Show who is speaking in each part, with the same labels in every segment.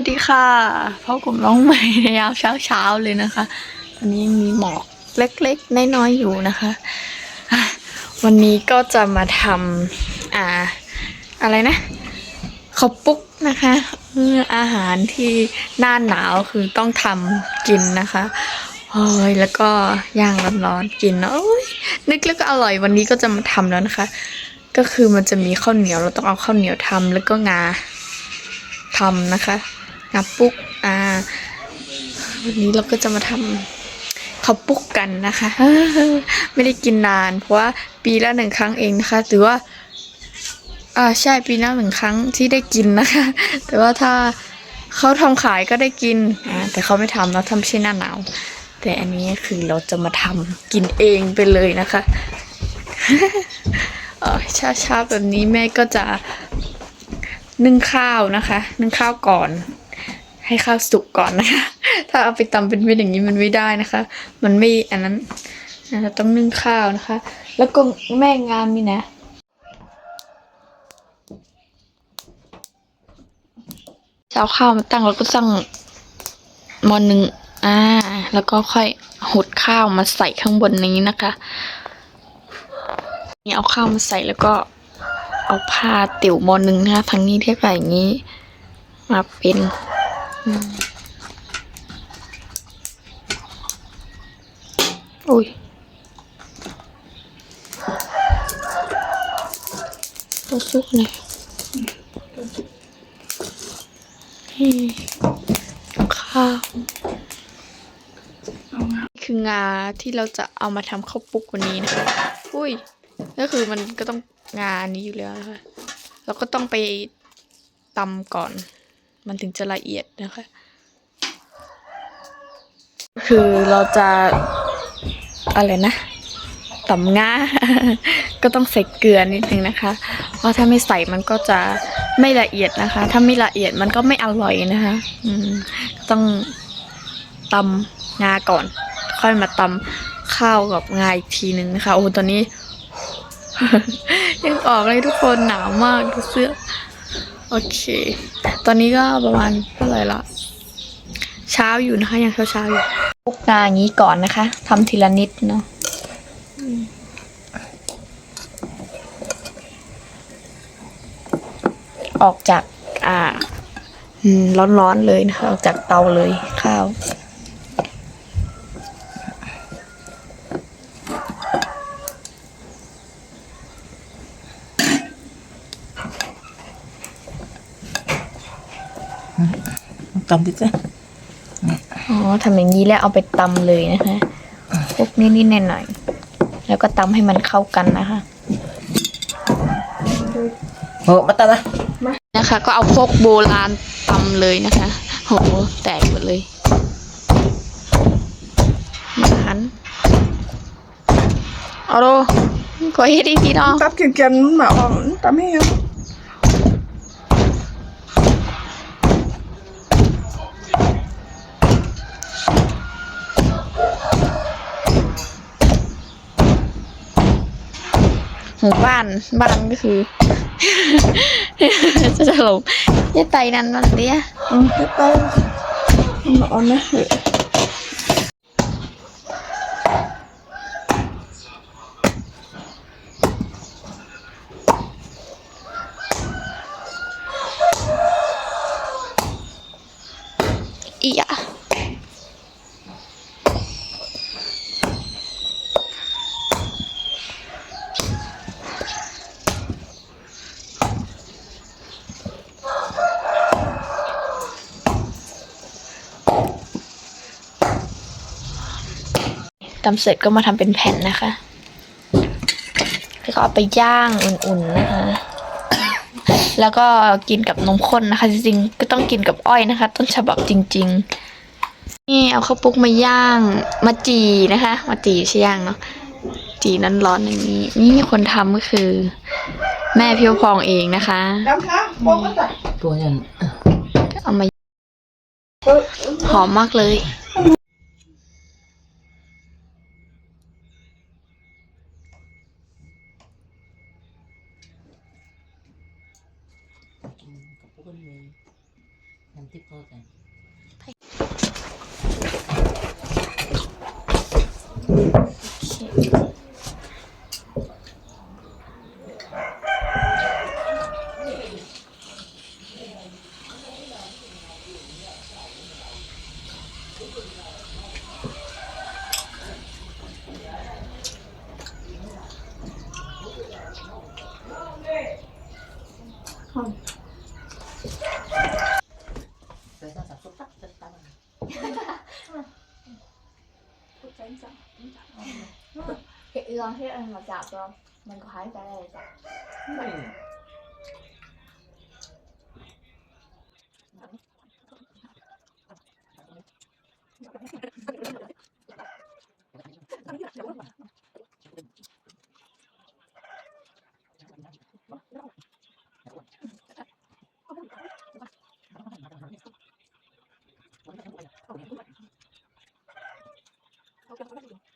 Speaker 1: วัสดีค่ะพ่อกลุ่มน้องใหม่ในยามเช้าเช้าเลยนะคะตอนนี้มีหมอกเล็กๆน้อยๆอยู่นะคะ วันนี้ก็จะมาทำอ่าอะไรนะข้าวปุ๊กนะคะเอออาหารที่หน้าหนาวคือต้องทำกินนะคะโอ้ยแล้วก็ย่างร้อนๆกินเนอะนึกแล้วก็อร่อยวันนี้ก็จะมาทำแล้วนะคะ ก็คือมันจะมีข้าวเหนียวเราต้องเอาข้าวเหนียวทำแล้วก็งาทำนะคะ งับปุ๊กอ่า วันนี้เราก็จะมาทำข้าวปุ๊กกันนะคะ ไม่ได้กินนาน เพราะว่าปีละหนึ่งครั้งเองนะคะหรือว่าอ่าใช่ปีละหนึ่งครั้งที่ได้กินนะคะ แต่ว่าถ้าเขาทำขายก็ได้กินอ่าแต่เขาไม่ทำเราทำไม่ใช่หน้าหนาวแต่อันนี้คือเราจะมาทำกินเองไปเลยนะคะเออช้าๆแบบนี้แม่ก็จะนึ่งข้าวนะคะ นึ่งข้าวก่อน ให้ข้าวสุกก่อนนะคะ ถ้าเอาไปตำเป็นเม็ดอย่างนี้มันไม่ได้นะคะ มันไม่อันนั้นเราต้องนึ่งข้าวนะคะ แล้วก็แม่งานนี่นะเอาข้าวมาตั้งแล้วก็ตั้งมอนหนึ่งอ่า แล้วก็ค่อยหดข้าวมาใส่ข้างบนนี้นะคะนี่เอาข้าวมาใส่แล้วก็เอาผ้าติ๋วมอหนึ่งนะคะทางนี้เทียบกับอย่างนี้ มาเป็น อุ้ยตัวซุกเลยนี่ข้าวคืองาที่เราจะเอามาทำข้าวปุกวันนี้นะคะอุ้ยก็คือมันก็ต้องงานนี้อยู่แล้วนะคะเราก็ต้องไปตำก่อน มันถึงจะละเอียดนะคะ คือเราจะอะไรนะตำง่าก็ต้องใส่เกลือนิดนึงนะคะ เพราะถ้าไม่ใส่มันก็จะไม่ละเอียดนะคะ ถ้าไม่ละเอียดมันก็ไม่อร่อยนะคะต้องตำงาก่อน ค่อยมาตำข้าวกับงาอีกทีนึงนะคะ โอ้ตอนนี้ ยังออกเลยทุกคนหนาวมากดูเสื้อ โอเค ตอนนี้ก็ประมาณเท่าไหร่ละเช้าอยู่นะคะยังเช้าเช้าๆอยู่พุกงาอย่างนี้ก่อนนะคะทำทีละนิดเนาะอืมออกจากอ่าอืมร้อนๆเลยนะคะ ออกจากเตาเลยข้าว
Speaker 2: ตำดิจ้ะ
Speaker 1: อ๋อทำอย่างนี้แล้วเอาไปตำเลยนะคะพวกนิดๆหน่อยๆแล้วก็ตำให้มันเข้ากันนะคะ
Speaker 2: โอ้มาตำนะ
Speaker 1: นะคะ ก็เอาพวกโบราณตำเลยนะคะโหแตกหมดเลยมาหันเอาโรก็เฮ็ดอีกทีเนาะ
Speaker 2: ตับเกี่ยนๆมาออกตำให้ยัง
Speaker 1: หมู่บ้านบ้านก็คือจะถล่มยายไตนั้นมันเดีย
Speaker 2: อืมเฮ็ดไตมาอ่อนนะ
Speaker 1: ตำเสร็จก็มาทำเป็นแผ่นนะคะ แล้วก็เอาไปย่างอุ่นๆนะคะ แล้วก็กินกับนมข้นนะคะ จริงๆก็ต้องกินกับอ้อยนะคะ ต้นฉบับจริง ๆ นี่เอาข้าวปุ๊กมาย่างมาจีนะคะ มาจีใช่ย่างเนาะจีนั้นร้อนอย่างนี้ นี่คนทำก็คือ แม่พี่วพองเองนะคะ
Speaker 2: ดำค่ะโป๊กก็ใส่
Speaker 3: ตัวยัน
Speaker 1: เอามาหอมมากเลย
Speaker 3: กับพ วกนี้น้ำทิพย์เขา
Speaker 1: Hiện giờ thế anh mà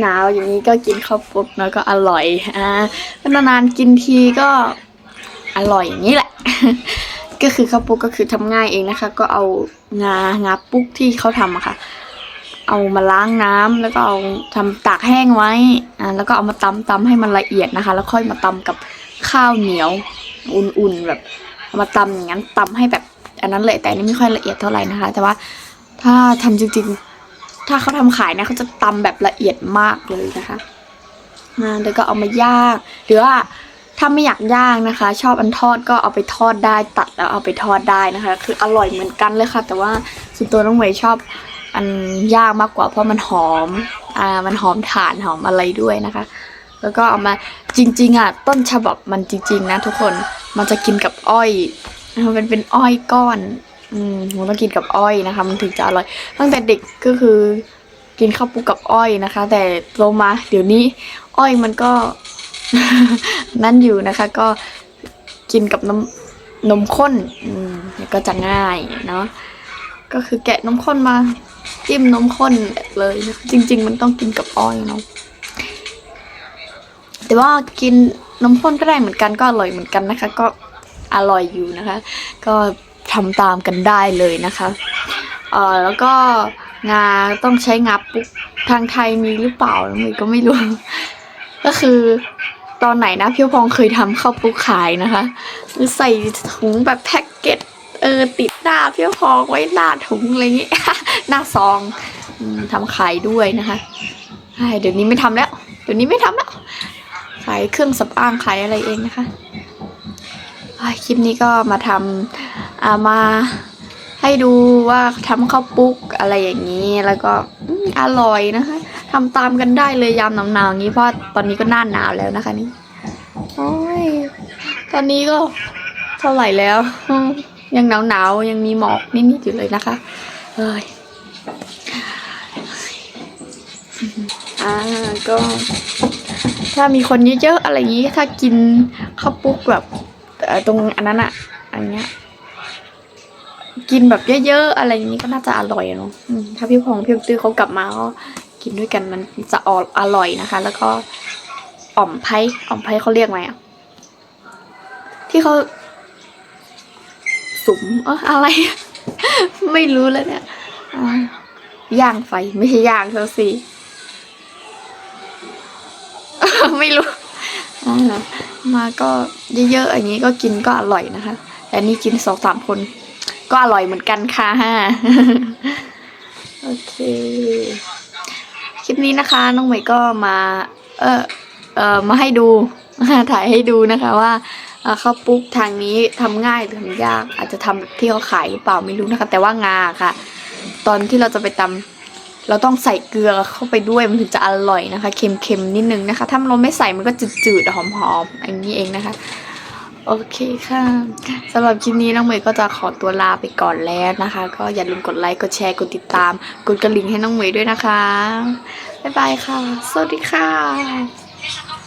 Speaker 1: หนาวๆอย่างนี้ก็กินข้าวปุกแล้วก็อร่อยอ่านานๆกินทีก็อร่อยอย่างนี้แหละ ก็คือข้าวปุกก็คือทำง่ายเองนะคะ ก็เอางางาปุ๊กที่เขาทำอะค่ะ เอามาล้างน้ำแล้วก็เอาทำตากแห้งไว้อ่าแล้วก็เอามาตำตำให้มันละเอียดนะคะ แล้วค่อยมาตำกับข้าวเหนียว อุ่นๆแบบเอามาตำอย่างนั้นตำให้แบบอันนั้นเลยแต่อันนี้ไม่ค่อยละเอียดเท่าไหร่นะคะ แต่ว่าถ้าทำจริงๆ ถ้าเขาทำขายนะเขาจะตำแบบละเอียดมากเลยนะคะอ่าแล้วก็เอามาย่างหรือว่าถ้าไม่อยากย่างนะคะ ชอบอันทอดก็เอาไปทอดได้ตัดแล้วเอาไปทอดได้นะคะ คืออร่อยเหมือนกันเลยค่ะ แต่ว่าส่วนตัวน้องเมย์ชอบอันย่างมากกว่าเพราะมันหอมอ่ามันหอมถ่านหอมอะไรด้วยนะคะ แล้วก็เอามาจริง ๆอะต้นฉบับมันจริง ๆ นะ ทุกคนมันจะกินกับอ้อยมันเป็นอ้อยก้อน อืมมันต้องกินกับอ้อยนะคะ มันถึงจะอร่อย ตั้งแต่เด็กก็คือกินข้าวปุกกับอ้อยนะคะ แต่โตมาเดี๋ยวนี้ อ้อยมันก็นั่นอยู่นะคะ ก็กินกับน้ำนมข้นอืมก็จะง่ายเนาะก็คือแกะนมข้นมาจิ้มนมข้นเลยนะคะจริง ๆ มันต้องกินกับอ้อยเนาะแต่ว่ากินนมข้นก็ได้เหมือนกันก็อร่อยเหมือนกันนะคะ ก็อร่อยอยู่นะคะ ก็ ทำตามกันได้เลยนะคะเออแล้วก็งาต้องใช้งาปุ๊กทางไทยมีหรือเปล่าน้องเมย์ก็ไม่รู้ ก็คือตอนไหนนะพี่พองเคยทำข้าวปุ๊กขายนะคะคือใส่ถุงแบบแพ็กเกจเออติดหน้าพี่พองไว้หน้าถุงอะไรอย่างงี้หน้าซองอทำขายด้วยนะคะเดี๋ยวนี้ไม่ทำแล้วเดี๋ยวนี้ไม่ทำแล้วขายเครื่องสำอางขายอะไรเองนะคะอ่าคลิปนี้ก็มาทำ มาให้ดูว่าทำข้าวปุ๊กอะไรอย่างนี้แล้วก็อร่อยนะคะทำตามกันได้เลยยามหนาวๆอย่างนี้เพราะตอนนี้ก็หน้าหนาวแล้วนะคะนี่โอ้ยตอนนี้ก็เท่าไหร่แล้ว ยังหนาวๆยังมีหมอกนิดๆอยู่เลยนะคะเอ้ยอ่าก็ ถ้ามีคนเยอะๆอะไรอย่างนี้ถ้ากินข้าวปุ๊กแบบตรงอันนั้นอะอันเนี้ย กินแบบเยอะๆอะไรอย่างนี้ก็น่าจะอร่อยเนาะถ้าพี่พงษ์พี่ตื้อเขากลับมาก็กินด้วยกันมันจะออร่อยนะคะ แล้วก็อ่อมไผ่อ่อมไผ่เขาเรียกไหมอะที่เขาสุมเอออะไร ไม่รู้แล้วเนี่ยย่างไฟไม่ใช่ย่างเขาสิไม่รู้มาก็เยอะๆอย่างนี้ก็กินก็อร่อยนะคะแต่นี่กินสองสามคน ก็อร่อยเหมือนกันค่ะฮโอเค คลิปนี้นะคะ น้องใหม่ก็มา เออเออมาให้ดูถ่ายให้ดูนะคะว่าเข้าวปุ๊กทางนี้ทำง่ายหรือทำยาก อาจจะทำที่เขาขายหรือเปล่าไม่รู้นะคะ แต่ว่างาค่ะ ตอนที่เราจะไปตำเราต้องใส่เกลือเข้าไปด้วยมันถึงจะอร่อยนะคะ เค็มๆนิดนึงนะคะ ถ้าเราไม่ใส่มันก็จืดๆหอมๆอย่างนี้เองนะคะ โอเคค่ะสำหรับคลิปนี้น้องเมย์ก็จะขอตัวลาไปก่อนแล้วนะคะ ก็อย่าลืมกดไลค์กดแชร์กดติดตาม กดกระดิ่งให้น้องเมย์ด้วยนะคะบ๊ายบายค่ะ สวัสดีค่ะ